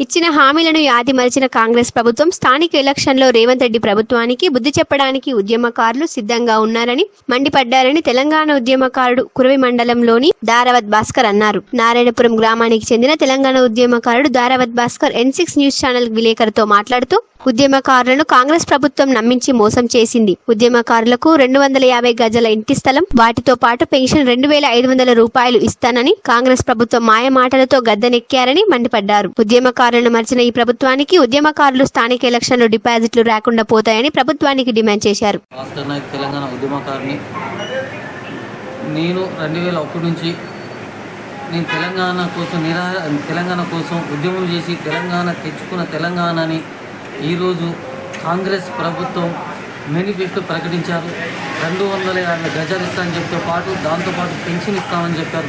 ఇచ్చిన హామీలను యాది మరిచిన కాంగ్రెస్ ప్రభుత్వం స్థానిక ఎలక్షన్లో రేవంత్ రెడ్డి ప్రభుత్వానికి బుద్ధి చెప్పడానికి ఉద్యమకారులు సిద్ధంగా ఉన్నారని మండిపడ్డారని తెలంగాణ ఉద్యమకారుడు కురవి మండలంలోని దారావత్ భాస్కర్ అన్నారు. నారాయణపురం గ్రామానికి చెందిన తెలంగాణ ఉద్యమకారుడు Daravath Bhaskar N six news channel విలేకరుతో మాట్లాడుతూ ఉద్యమకారులను కాంగ్రెస్ ప్రభుత్వం నమ్మించి మోసం చేసింది. ఉద్యమకారులకు రెండు వందల యాభై గజల ఇంటి స్థలం వాటితో పాటు పెన్షన్ రెండు వేల ఐదు వందల రూపాయలు ఇస్తానని కాంగ్రెస్ ప్రభుత్వం మాయమాటలతో గద్దెనెక్కారని మండిపడ్డారు. ఉద్యమకారు ఉద్యమకారులను మరిచిన ఈ ప్రభుత్వానికి ఉద్యమకారులు స్థానిక ఎలక్షన్లు డిపాజిట్లు రాకుండా పోతాయని ప్రభుత్వానికి డిమాండ్ చేశారు. తెలంగాణ ఉద్యమకారిని నేను రెండు వేల ఒకటి నుంచి నేను తెలంగాణ కోసం నిరా తెలంగాణ కోసం ఉద్యమం చేసి తెలంగాణ తెచ్చుకున్న తెలంగాణని ఈరోజు కాంగ్రెస్ ప్రభుత్వం మేనిఫెస్టో ప్రకటించారు. రెండు వందల యాభై గజాలు ఇస్తామని చెప్తే పాటు దాంతోపాటు పెన్షన్ ఇస్తామని చెప్పారు.